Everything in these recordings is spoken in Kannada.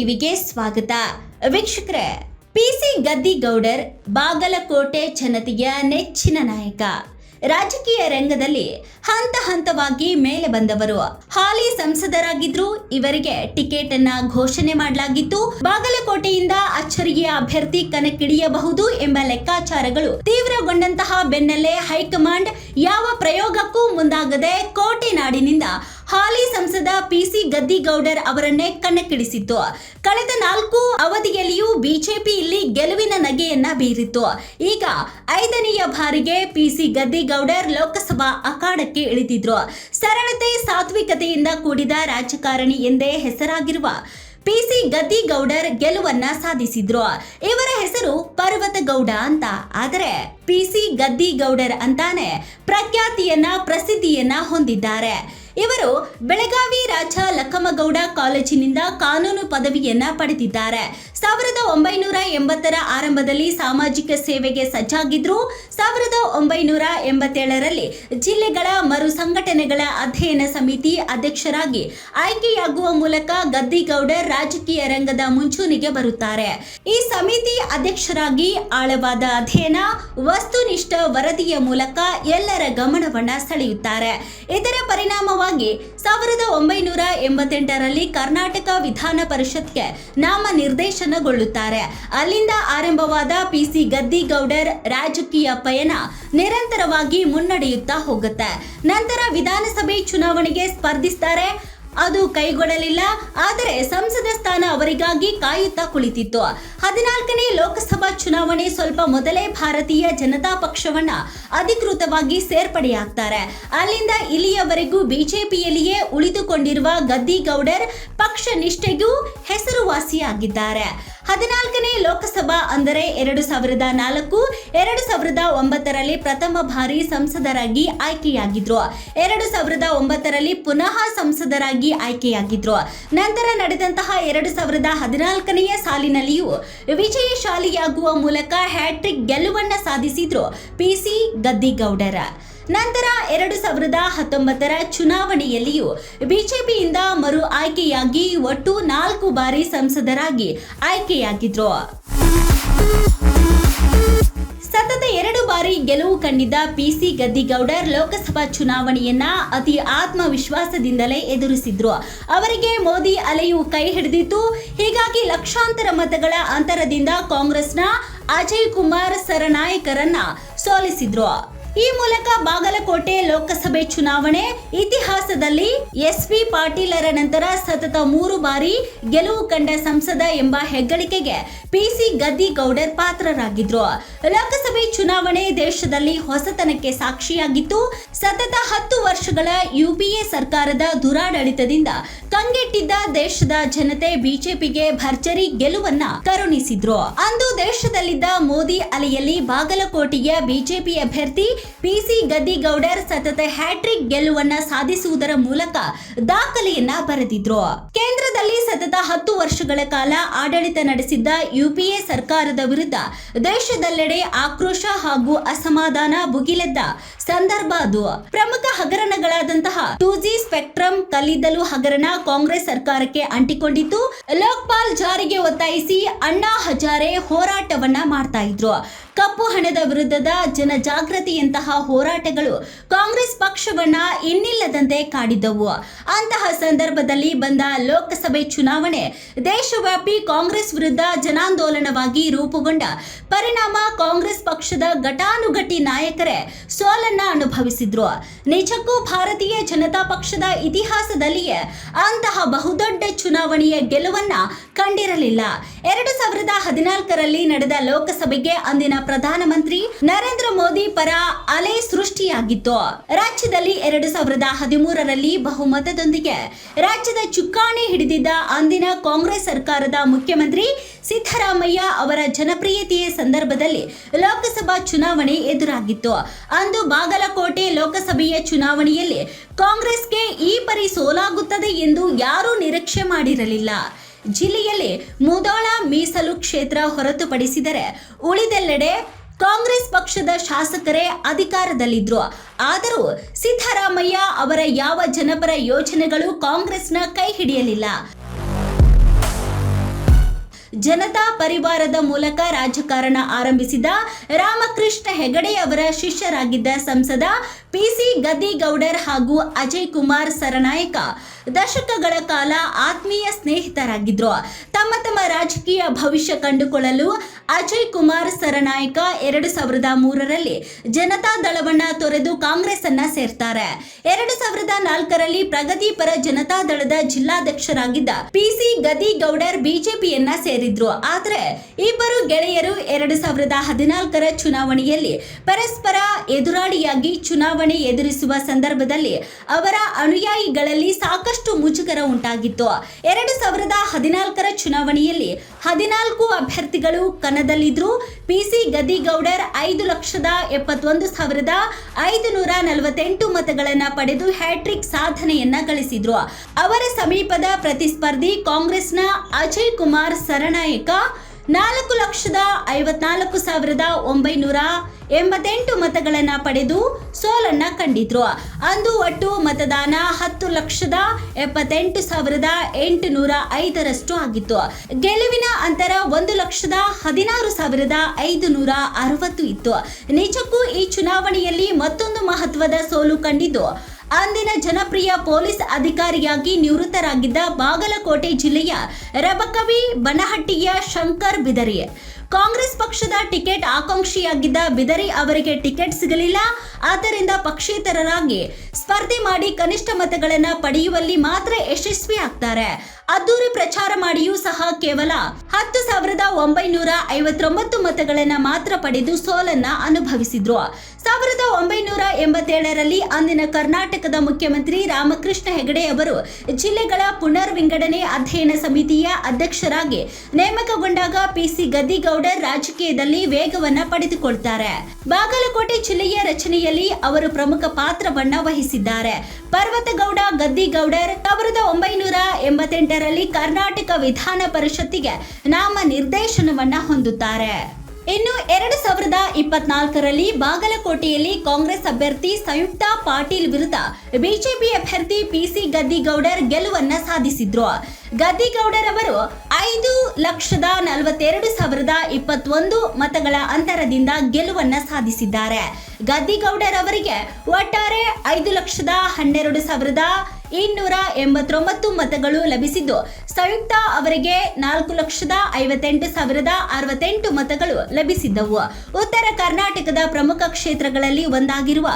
ಟಿವಿಗೆ ಸ್ವಾಗತ. ವೀಕ್ಷಕರೇ, ಪಿಸಿ ಗದ್ದಿಗೌಡರ್, ಬಾಗಲಕೋಟೆ ಜನತೆಯ ನೆಚ್ಚಿನ ನಾಯಕ. ರಾಜಕೀಯ ರಂಗದಲ್ಲಿ ಹಂತ ಹಂತವಾಗಿ ಮೇಲೆ ಬಂದವರು. ಹಾಲಿ ಸಂಸದರಾಗಿದ್ರು ಇವರಿಗೆ ಟಿಕೆಟ್ ಅನ್ನ ಘೋಷಣೆ ಮಾಡಲಾಗಿತ್ತು. ಬಾಗಲಕೋಟೆಯಿಂದ ಅಚ್ಚರಿಯ ಅಭ್ಯರ್ಥಿ ಕಣಕ್ಕಿಳಿಯಬಹುದು ಎಂಬ ಲೆಕ್ಕಾಚಾರಗಳು ತೀವ್ರಗೊಂಡಂತಹ ಬೆನ್ನಲ್ಲೇ ಹೈಕಮಾಂಡ್ ಯಾವ ಪ್ರಯೋಗಕ್ಕೂ ಮುಂದಾಗದೆ ಕೋಟೆ ನಾಡಿನಿಂದ ಹಾಲಿ ಸಂಸದ ಪಿಸಿ ಗದ್ದಿಗೌಡರ್ ಅವರನ್ನೇ ಕಣಕ್ಕಿಳಿಸಿತ್ತು. ಕಳೆದ ನಾಲ್ಕು ಅವಧಿಯಲ್ಲಿಯೂ ಬಿಜೆಪಿ ಇಲ್ಲಿ ಗೆಲುವಿನ ನಗೆಯನ್ನ ಬೀರಿತ್ತು. ಈಗ ಐದನೆಯ ಬಾರಿಗೆ ಪಿಸಿ ಗದ್ದಿಗೌಡರ್ ಲೋಕಸಭಾ ಅಖಾಡಕ್ಕೆ ಇಳಿದಿದ್ರು. ಸರಳತೆ, ಸಾತ್ವಿಕತೆಯಿಂದ ಕೂಡಿದ ರಾಜಕಾರಣಿ ಎಂದೇ ಹೆಸರಾಗಿರುವ ಪಿಸಿ ಗದ್ದಿಗೌಡರ್ ಗೆಲುವನ್ನ ಸಾಧಿಸಿದ್ರು. ಇವರ ಹೆಸರು ಪರ್ವತಗೌಡ ಅಂತ. ಆದರೆ ಪಿಸಿ ಗದ್ದಿಗೌಡರ್ ಅಂತಾನೆ ಪ್ರಖ್ಯಾತಿಯನ್ನ, ಪ್ರಸಿದ್ಧಿಯನ್ನ ಹೊಂದಿದ್ದಾರೆ. ಇವರು ಬೆಳಗಾವಿ ರಾಜ ಲಕ್ಕಮ್ಮಗೌಡ ಕಾಲೇಜಿನಿಂದ ಕಾನೂನು ಪದವಿಯನ್ನ ಪಡೆದಿದ್ದಾರೆ. ಸಾವಿರದ ಒಂಬೈನೂರ ಎಂಬತ್ತರ ಆರಂಭದಲ್ಲಿ ಸಾಮಾಜಿಕ ಸೇವೆಗೆ ಸಜ್ಜಾಗಿದ್ರು. ಸಾವಿರದ ಒಂಬೈನೂರ ಎಂಬತ್ತೇಳರಲ್ಲಿ ಜಿಲ್ಲೆಗಳ ಮರು ಸಂಘಟನೆಗಳ ಅಧ್ಯಯನ ಸಮಿತಿ ಅಧ್ಯಕ್ಷರಾಗಿ ಆಯ್ಕೆಯಾಗುವ ಮೂಲಕ ಗದ್ದಿಗೌಡರ್ ರಾಜಕೀಯ ರಂಗದ ಮುಂಚೂಣಿಗೆ ಬರುತ್ತಾರೆ. ಈ ಸಮಿತಿ ಅಧ್ಯಕ್ಷರಾಗಿ ಆಳವಾದ ಅಧ್ಯಯನ, ವಸ್ತುನಿಷ್ಠ ವರದಿಯ ಮೂಲಕ ಎಲ್ಲರ ಗಮನವನ್ನ ಸೆಳೆಯುತ್ತಾರೆ. ಇದರ ಪರಿಣಾಮವಾಗಿ ಸಾವಿರದ ಒಂಬೈನೂರ ಎಂಬತ್ತೆಂಟರಲ್ಲಿ ಕರ್ನಾಟಕ ವಿಧಾನ ಪರಿಷತ್ಗೆ ನಾಮ ನಿರ್ದೇಶನಗೊಳ್ಳುತ್ತಾರೆ. ಅಲ್ಲಿಂದ ಆರಂಭವಾದ ಪಿಸಿ ಗದ್ದಿಗೌಡರ್ ರಾಜಕೀಯ ಪಯಣ ನಿರಂತರವಾಗಿ ಮುನ್ನಡೆಯುತ್ತಾ ಹೋಗುತ್ತೆ. ನಂತರ ವಿಧಾನಸಭೆ ಚುನಾವಣೆಗೆ ಸ್ಪರ್ಧಿಸ್ತಾರೆ ಅದು ಕೈಗೊಳ್ಳಲಿಲ್ಲ, ಆದರೆ ಸಂಸದ ಸ್ಥಾನ ಅವರಿಗಾಗಿ ಕಾಯುತ್ತಾ ಕುಳಿತಿತ್ತು. ಹದಿನಾಲ್ಕನೇ ಲೋಕಸಭಾ ಚುನಾವಣೆ ಸ್ವಲ್ಪ ಮೊದಲೇ ಭಾರತೀಯ ಜನತಾ ಪಕ್ಷವನ್ನ ಅಧಿಕೃತವಾಗಿ ಸೇರ್ಪಡೆಯಾಗ್ತಾರೆ. ಅಲ್ಲಿಂದ ಇಲ್ಲಿಯವರೆಗೂ ಬಿಜೆಪಿಯಲ್ಲಿಯೇ ಉಳಿದುಕೊಂಡಿರುವ ಗದ್ದಿಗೌಡರ್ ಪಕ್ಷ ನಿಷ್ಠೆಗೂ ಹೆಸರುವಾಸಿಯಾಗಿದ್ದಾರೆ. ಹದಿನಾಲ್ಕನೇ ಲೋಕಸಭಾ ಅಂದರೆ ಎರಡು ಸಾವಿರದ ನಾಲ್ಕು, ಎರಡು ಸಾವಿರದ ಒಂಬತ್ತರಲ್ಲಿ ಪ್ರಥಮ ಬಾರಿ ಸಂಸದರಾಗಿ ಆಯ್ಕೆಯಾಗಿದ್ರು. ಎರಡು ಸಾವಿರದ ಒಂಬತ್ತರಲ್ಲಿ ಪುನಃ ಸಂಸದರಾಗಿ ಆಯ್ಕೆಯಾಗಿದ್ರು. ನಂತರ ನಡೆದಂತಹ ಎರಡು ಸಾವಿರದ ಹದಿನಾಲ್ಕನೆಯ ಸಾಲಿನಲ್ಲಿಯೂ ವಿಜಯಶಾಲಿಯಾಗುವ ಮೂಲಕ ಹ್ಯಾಟ್ರಿಕ್ ಗೆಲುವನ್ನ ಸಾಧಿಸಿದ್ರು ಪಿಸಿ ಗದ್ದಿಗೌಡರ. ನಂತರ ಎರಡು ಸಾವಿರದ ಹತ್ತೊಂಬತ್ತರ ಚುನಾವಣೆಯಲ್ಲಿಯೂ ಬಿಜೆಪಿಯಿಂದ ಮರು ಆಯ್ಕೆಯಾಗಿ ಒಟ್ಟು ನಾಲ್ಕು ಬಾರಿ ಸಂಸದರಾಗಿ ಆಯ್ಕೆಯಾಗಿದ್ರು. ಸತತ ಎರಡು ಬಾರಿ ಗೆಲುವು ಕಂಡಿದ್ದ ಪಿಸಿ ಗದ್ದಿಗೌಡರ್ ಲೋಕಸಭಾ ಚುನಾವಣೆಯನ್ನ ಅತಿ ಆತ್ಮವಿಶ್ವಾಸದಿಂದಲೇ ಎದುರಿಸಿದ್ರು. ಅವರಿಗೆ ಮೋದಿ ಅಲೆಯು ಕೈ ಹಿಡಿದಿತ್ತು. ಹೀಗಾಗಿ ಲಕ್ಷಾಂತರ ಮತಗಳ ಅಂತರದಿಂದ ಕಾಂಗ್ರೆಸ್ನ ಅಜಯ್ ಕುಮಾರ್ ಸರನಾಯಕರನ್ನ ಸೋಲಿಸಿದ್ರು. ಈ ಮೂಲಕ ಬಾಗಲಕೋಟೆ ಲೋಕಸಭೆ ಚುನಾವಣೆ, ಇತಿಹಾಸದಲ್ಲಿ ಎಸ್ ಪಿ ಪಾಟೀಲರ ನಂತರ ಸತತ ಮೂರು ಬಾರಿ ಗೆಲುವು ಕಂಡ ಸಂಸದ ಎಂಬ ಹೆಗ್ಗಳಿಕೆಗೆ ಪಿಸಿ ಗದ್ದಿಗೌಡರ್ ಪಾತ್ರರಾಗಿದ್ರು. ಲೋಕಸಭೆ ಚುನಾವಣೆ ದೇಶದಲ್ಲಿ ಹೊಸತನಕ್ಕೆ ಸಾಕ್ಷಿಯಾಗಿತ್ತು. ಸತತ ಹತ್ತು ವರ್ಷಗಳ ಯುಪಿಎ ಸರ್ಕಾರದ ದುರಾಡಳಿತದಿಂದ ಕಂಗೆಟ್ಟಿದ್ದ ದೇಶದ ಜನತೆ ಬಿಜೆಪಿಗೆ ಭರ್ಜರಿ ಗೆಲುವನ್ನ ಕರುಣಿಸಿದ್ರು. ಅಂದು ದೇಶದಲ್ಲಿದ್ದ ಮೋದಿ ಅಲೆಯಲ್ಲಿ ಬಾಗಲಕೋಟೆಯ ಬಿಜೆಪಿ ಅಭ್ಯರ್ಥಿ ಪಿಸಿ ಗದ್ದಿಗೌಡರ್ ಸತತ ಹ್ಯಾಟ್ರಿಕ್ ಗೆಲುವನ್ನ ಸಾಧಿಸುವುದರ ಮೂಲಕ ದಾಖಲೆಯನ್ನ ಬರೆದಿದ್ರು. ಕೇಂದ್ರದಲ್ಲಿ ಸತತ ಹತ್ತು ವರ್ಷಗಳ ಕಾಲ ಆಡಳಿತ ನಡೆಸಿದ್ದ ಯುಪಿಎ ಸರ್ಕಾರದ ವಿರುದ್ಧ ದೇಶದೆಲ್ಲೆಡೆ ಆಕ್ರೋಶ ಹಾಗೂ ಅಸಮಾಧಾನ ಭುಗಿಲೆದ್ದ ಸಂದರ್ಭ ಅದು. ಪ್ರಮುಖ ಹಗರಣಗಳಾದಂತಹ ಟೂ ಜಿ ಸ್ಪೆಕ್ಟ್ರಮ್ ಕಲ್ಲಿದ್ದಲು ಹಗರಣ ಕಾಂಗ್ರೆಸ್ ಸರ್ಕಾರಕ್ಕೆ ಅಂಟಿಕೊಂಡಿತ್ತು. ಲೋಕ್ಪಾಲ್ ಜಾರಿಗೆ ಒತ್ತಾಯಿಸಿ ಅಣ್ಣಾ ಹಜಾರೆ ಹೋರಾಟವನ್ನ ಮಾಡ್ತಾ ಇದ್ರು. ಕಪ್ಪು ಹಣದ ವಿರುದ್ಧದ ಜನಜಾಗೃತಿಯಂತಹ ಹೋರಾಟಗಳು ಕಾಂಗ್ರೆಸ್ ಪಕ್ಷವನ್ನ ಇನ್ನಿಲ್ಲದಂತೆ ಕಾಡಿದ್ದವು. ಅಂತಹ ಸಂದರ್ಭದಲ್ಲಿ ಬಂದ ಲೋಕಸಭೆ ಚುನಾವಣೆ ದೇಶವ್ಯಾಪಿ ಕಾಂಗ್ರೆಸ್ ವಿರುದ್ಧ ಜನಾಂದೋಲನವಾಗಿ ರೂಪುಗೊಂಡ ಪರಿಣಾಮ ಕಾಂಗ್ರೆಸ್ ಪಕ್ಷದ ಘಟಾನುಘಟಿ ನಾಯಕರೇ ಸೋಲನ್ನ ಅನುಭವಿಸಿದ್ರು. ನಿಜಕ್ಕೂ ಭಾರತೀಯ ಜನತಾ ಪಕ್ಷದ ಇತಿಹಾಸದಲ್ಲಿಯೇ ಅಂತಹ ಬಹುದೊಡ್ಡ ಚುನಾವಣೆಯ ಗೆಲುವನ್ನ ಕಂಡಿರಲಿಲ್ಲ. ಎರಡು ಸಾವಿರದ ಹದಿನಾಲ್ಕರಲ್ಲಿ ನಡೆದ ಲೋಕಸಭೆಗೆ ಅಂದಿನ ಪ್ರಧಾನಮಂತ್ರಿ ನರೇಂದ್ರ ಮೋದಿ ಪರ ಅಲೆ ಸೃಷ್ಟಿಯಾಗಿತ್ತು. ರಾಜ್ಯದಲ್ಲಿ ಎರಡು ಸಾವಿರದ ಹದಿಮೂರರಲ್ಲಿ ಬಹುಮತದೊಂದಿಗೆ ರಾಜ್ಯದ ಚುಕ್ಕಾಣಿ ಹಿಡಿದಿದ್ದ ಅಂದಿನ ಕಾಂಗ್ರೆಸ್ ಸರ್ಕಾರದ ಮುಖ್ಯಮಂತ್ರಿ ಸಿದ್ದರಾಮಯ್ಯ ಅವರ ಜನಪ್ರಿಯತೆಯ ಸಂದರ್ಭದಲ್ಲಿ ಲೋಕಸಭಾ ಚುನಾವಣೆ ಎದುರಾಗಿತ್ತು. ಅಂದು ಬಾಗಲಕೋಟೆ ಲೋಕಸಭೆಯ ಚುನಾವಣೆಯಲ್ಲಿ ಕಾಂಗ್ರೆಸ್ಗೆ ಈ ಪರಿ ಸೋಲಾಗುತ್ತದೆ ಎಂದು ಯಾರೂ ನಿರೀಕ್ಷೆ ಮಾಡಿರಲಿಲ್ಲ. ಜಿಲ್ಲೆಯಲ್ಲಿ ಮುದೋಳ ಮೀಸಲು ಕ್ಷೇತ್ರ ಹೊರತುಪಡಿಸಿದರೆ ಉಳಿದೆಲ್ಲೆಡೆ ಕಾಂಗ್ರೆಸ್ ಪಕ್ಷದ ಶಾಸಕರೇ ಅಧಿಕಾರದಲ್ಲಿದ್ರು. ಆದರೂ ಸಿದ್ದರಾಮಯ್ಯ ಅವರ ಯಾವ ಜನಪರ ಯೋಜನೆಗಳು ಕಾಂಗ್ರೆಸ್ನ ಕೈ ಹಿಡಿಯಲಿಲ್ಲ. ಜನತಾ ಪರಿವಾರದ ಮೂಲಕ ರಾಜಕಾರಣ ಆರಂಭಿಸಿದ ರಾಮಕೃಷ್ಣ ಹೆಗಡೆ ಅವರ ಶಿಷ್ಯರಾಗಿದ್ದ ಸಂಸದ ಪಿಸಿ ಗದ್ದಿಗೌಡರ್ ಹಾಗೂ ಅಜಯ್ ಕುಮಾರ್ ಸರನಾಯಕ ದಶಕಗಳ ಕಾಲ ಆತ್ಮೀಯ ಸ್ನೇಹಿತರಾಗಿದ್ರು. ತಮ್ಮ ತಮ್ಮ ರಾಜಕೀಯ ಭವಿಷ್ಯ ಕಂಡುಕೊಳ್ಳಲು ಅಜಯ್ ಕುಮಾರ್ ಸರನಾಯಕ ಎರಡು ಸಾವಿರದ ಮೂರರಲ್ಲಿ ಜನತಾ ದಳವನ್ನ ತೊರೆದು ಕಾಂಗ್ರೆಸ್ ಅನ್ನ ಸೇರ್ತಾರೆ. ಎರಡು ಸಾವಿರದ ನಾಲ್ಕರಲ್ಲಿ ಪ್ರಗತಿಪರ ಜನತಾ ದಳದ ಜಿಲ್ಲಾಧ್ಯಕ್ಷರಾಗಿದ್ದ ಪಿಸಿ ಗದಿಗೌಡರ್ ಬಿಜೆಪಿಯನ್ನ ಸೇರಿದ್ರು. ಆದ್ರೆ ಇಬ್ಬರು ಗೆಳೆಯರು ಎರಡು ಸಾವಿರದ ಹದಿನಾಲ್ಕರ ಚುನಾವಣೆಯಲ್ಲಿ ಪರಸ್ಪರ ಎದುರಾಳಿಯಾಗಿ ಚುನಾವಣೆ ಎದುರಿಸುವ ಸಂದರ್ಭದಲ್ಲಿ ಅವರ ಅನುಯಾಯಿಗಳಲ್ಲಿ ಸಾಕಷ್ಟು ಮುಜುಗರ ಉಂಟಾಗಿತ್ತು. ಎರಡು ಸಾವಿರದ ಹದಿನಾಲ್ಕರ ಚುನಾವಣೆಯಲ್ಲಿ ಹದಿನಾಲ್ಕು ಅಭ್ಯರ್ಥಿಗಳು ಕಣದಲ್ಲಿದ್ರು. ಪಿಸಿ ಗದಿಗೌಡರ್ ಐದು ಲಕ್ಷದ ಎಪ್ಪತ್ತೊಂದು ಸಾವಿರದ ಐದು ನೂರ ನಲವತ್ತೆಂಟು ಮತಗಳನ್ನು ಪಡೆದು ಹ್ಯಾಟ್ರಿಕ್ ಸಾಧನೆಯನ್ನ ಗಳಿಸಿದ್ರು. ಅವರ ಸಮೀಪದ ಪ್ರತಿಸ್ಪರ್ಧಿ ಕಾಂಗ್ರೆಸ್ನ ಅಜಯ್ ಕುಮಾರ್ ಸರನಾಯಕ ನಾಲ್ಕು ಲಕ್ಷದ ಐವತ್ನಾಲ್ಕು ಸಾವಿರದ ಒಂಬೈನೂರ ಎಂಬತ್ತೆಂಟು ಮತಗಳನ್ನ ಪಡೆದು ಸೋಲನ್ನ ಕಂಡಿದ್ರು. ಅಂದು ಒಟ್ಟು ಮತದಾನ ಹತ್ತು ಲಕ್ಷದ ಎಪ್ಪತ್ತೆಂಟು ಸಾವಿರದ ಎಂಟುನೂರ ಐದರಷ್ಟು ಆಗಿತ್ತು. ಗೆಲುವಿನ ಅಂತರ ಒಂದು ಲಕ್ಷದ ಹದಿನಾರು ಸಾವಿರದ ಐದು ನೂರ ಅರವತ್ತು ಇತ್ತು. ನಿಜಕ್ಕೂ ಈ ಚುನಾವಣೆಯಲ್ಲಿ ಮತ್ತೊಂದು ಮಹತ್ವದ ಸೋಲು ಕಂಡಿದ್ದು. ಅಂದಿನ ಜನಪ್ರಿಯ ಪೊಲೀಸ್ ಅಧಿಕಾರಿಯಾಗಿ ನಿವೃತ್ತರಾಗಿದ್ದ ಬಾಗಲಕೋಟೆ ಜಿಲ್ಲೆಯ ರಬಕವಿ ಬನಹಟ್ಟಿಯ ಶಂಕರ್ ಬಿದರಿ. ಕಾಂಗ್ರೆಸ್ ಪಕ್ಷದ ಟಿಕೆಟ್ ಆಕಾಂಕ್ಷಿಯಾಗಿದ್ದ ಬಿದರಿ ಅವರಿಗೆ ಟಿಕೆಟ್ ಸಿಗಲಿಲ್ಲ. ಆದ್ದರಿಂದ ಪಕ್ಷೇತರರಾಗಿ ಸ್ಪರ್ಧೆ ಮಾಡಿ ಕನಿಷ್ಠ ಮತಗಳನ್ನು ಪಡೆಯುವಲ್ಲಿ ಮಾತ್ರ ಯಶಸ್ವಿ ಆಗ್ತಾರೆ ಅದ್ದೂರಿ ಪ್ರಚಾರ ಮಾಡಿಯೂ ಸಹ ಕೇವಲ ಹತ್ತು ಸಾವಿರದ ಒಂಬೈನೂರ ಐವತ್ತೊಂಬತ್ತು ಮತಗಳನ್ನ ಮಾತ್ರ ಪಡೆದು ಸೋಲನ್ನ ಅನುಭವಿಸಿದ್ರು. ಸಾವಿರದ ಒಂಬೈನೂರ ಎಂಬತ್ತೇಳರಲ್ಲಿ ಅಂದಿನ ಕರ್ನಾಟಕದ ಮುಖ್ಯಮಂತ್ರಿ ರಾಮಕೃಷ್ಣ ಹೆಗಡೆ ಅವರು ಜಿಲ್ಲೆಗಳ ಪುನರ್ ವಿಂಗಡಣೆ ಅಧ್ಯಯನ ಸಮಿತಿಯ ಅಧ್ಯಕ್ಷರಾಗಿ ನೇಮಕಗೊಂಡಾಗ ಪಿಸಿ ಗದ್ದಿಗೌಡರ್ ರಾಜಕೀಯದಲ್ಲಿ ವೇಗವನ್ನ ಪಡೆದುಕೊಳ್ತಾರೆ. ಬಾಗಲಕೋಟೆ ಜಿಲ್ಲೆಯ ರಚನೆಯಲ್ಲಿ ಅವರು ಪ್ರಮುಖ ಪಾತ್ರವನ್ನ ವಹಿಸಿದ್ದಾರೆ. ಪರ್ವತಗೌಡ ಗದ್ದಿಗೌಡರ್ ಸಾವಿರದ ಒಂಬೈನೂರ ಎಂಬತ್ತೆಂಟರಲ್ಲಿ ಕರ್ನಾಟಕ ವಿಧಾನ ಪರಿಷತ್ತಿಗೆ ನಾಮ ನಿರ್ದೇಶನವನ್ನ ಹೊಂದುತ್ತಾರೆ. ಇನ್ನು ಎರಡು ಸಾವಿರದ ಇಪ್ಪತ್ನಾಲ್ಕರಲ್ಲಿ ಬಾಗಲಕೋಟೆಯಲ್ಲಿ ಕಾಂಗ್ರೆಸ್ ಅಭ್ಯರ್ಥಿ ಸಂಯುಕ್ತ ಪಾಟೀಲ್ ವಿರುದ್ಧ ಬಿಜೆಪಿ ಅಭ್ಯರ್ಥಿ ಪಿಸಿ ಗದ್ದಿಗೌಡರ್ ಗೆಲುವನ್ನ ಸಾಧಿಸಿದ್ರು. ಗದ್ದಿಗೌಡರ್ ಅವರು ಐದು ಲಕ್ಷದ ನಲವತ್ತೆರಡು ಸಾವಿರದ ಇಪ್ಪತ್ತೊಂದು ಮತಗಳ ಅಂತರದಿಂದ ಗೆಲುವನ್ನ ಸಾಧಿಸಿದ್ದಾರೆ. ಗದ್ದಿಗೌಡರ್ ಅವರಿಗೆ ಒಟ್ಟಾರೆ ಐದು ಲಕ್ಷದ ಹನ್ನೆರಡು ಸಾವಿರದ ಇನ್ನೂರ ಎಂಬತ್ತೊಂಬತ್ತು ಮತಗಳು ಲಭಿಸಿದ್ದು. ಸಂಯುಕ್ತ ಅವರಿಗೆ ನಾಲ್ಕು ಲಕ್ಷದ ಐವತ್ತೆಂಟು ಸಾವಿರದ ಅರವತ್ತೆಂಟು ಮತಗಳು ಲಭಿಸಿದ್ದವು. ಉತ್ತರ ಕರ್ನಾಟಕದ ಪ್ರಮುಖ ಕ್ಷೇತ್ರಗಳಲ್ಲಿ ಒಂದಾಗಿರುವ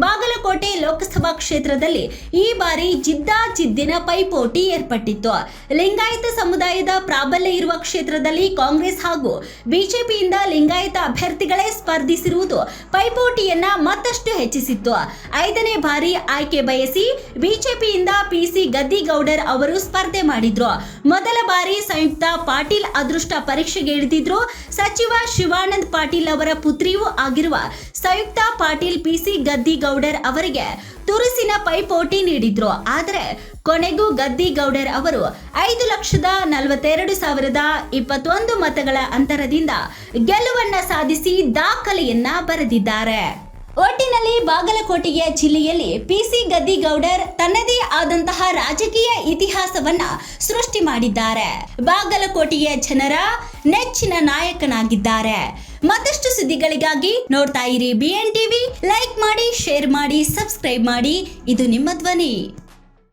ಬಾಗಲಕೋಟೆ ಲೋಕಸಭಾ ಕ್ಷೇತ್ರದಲ್ಲಿ ಈ ಬಾರಿ ಜಿದ್ದಾಜಿದ್ದಿನ ಪೈಪೋಟಿ ಏರ್ಪಟ್ಟಿತ್ತು. ಲಿಂಗಾಯತ ಸಮುದಾಯದ ಪ್ರಾಬಲ್ಯ ಇರುವ ಕ್ಷೇತ್ರದಲ್ಲಿ ಕಾಂಗ್ರೆಸ್ ಹಾಗೂ ಬಿಜೆಪಿಯಿಂದ ಲಿಂಗಾಯತ ಅಭ್ಯರ್ಥಿಗಳೇ ಸ್ಪರ್ಧಿಸಿರುವುದು ಪೈಪೋಟಿಯನ್ನ ಮತ್ತಷ್ಟು ಹೆಚ್ಚಿಸಿತ್ತು. ಐದನೇ ಬಾರಿ ಆಯ್ಕೆ ಬಯಸಿ ಬಿಜೆಪಿಯಿಂದ ಪಿಸಿ ಗದ್ದಿಗೌಡರ್ ಅವರು ಸ್ಪರ್ಧೆ ಮಾಡಿದ್ರು. ಮೊದಲ ಬಾರಿ ಸಂಯುಕ್ತ ಪಾಟೀಲ್ ಅದೃಷ್ಟ ಪರೀಕ್ಷೆಗೆ ಇಳಿದಿದ್ರು. ಸಚಿವ ಶಿವಾನಂದ್ ಪಾಟೀಲ್ ಅವರ ಪುತ್ರಿಯೂ ಆಗಿರುವ ಸಂಯುಕ್ತ ಪಾಟೀಲ್ ಪಿಸಿ ಗದ್ದಿಗೌಡರ್ ಅವರಿಗೆ ತುರುಸಿನ ಪೈಪೋಟಿ ನೀಡಿದ್ರು. ಆದರೆ ಕೊನೆಗೂ ಗದ್ದಿ ಗೌಡರ್ ಅವರು ಐದು ಲಕ್ಷದ ನಲವತ್ತೆರಡು ಸಾವಿರದ ಇಪ್ಪತ್ತೊಂದು ಮತಗಳ ಅಂತರದಿಂದ ಗೆಲುವನ್ನ ಸಾಧಿಸಿ ದಾಖಲೆಯನ್ನ ಬರೆದಿದ್ದಾರೆ. ಒಟ್ಟಿನಲ್ಲಿ ಬಾಗಲಕೋಟೆಯ ಜಿಲ್ಲೆಯಲ್ಲಿ ಪಿಸಿ ಗದ್ದಿಗೌಡರ್ ತನ್ನದೇ ಆದಂತಹ ರಾಜಕೀಯ ಇತಿಹಾಸವನ್ನ ಸೃಷ್ಟಿ ಮಾಡಿದ್ದಾರೆ. ಬಾಗಲಕೋಟೆಯ ಜನರ ನೆಚ್ಚಿನ ನಾಯಕನಾಗಿದ್ದಾರೆ. ಮತ್ತಷ್ಟು ಸುದ್ದಿಗಳಿಗಾಗಿ ನೋಡ್ತಾ ಇರಿ ಬಿ ಎನ್ ಟಿವಿ ಲೈಕ್ ಮಾಡಿ ಶೇರ್ ಮಾಡಿ ಸಬ್ಸ್ಕ್ರೈಬ್ ಮಾಡಿ. ಇದು ನಿಮ್ಮ ಧ್ವನಿ.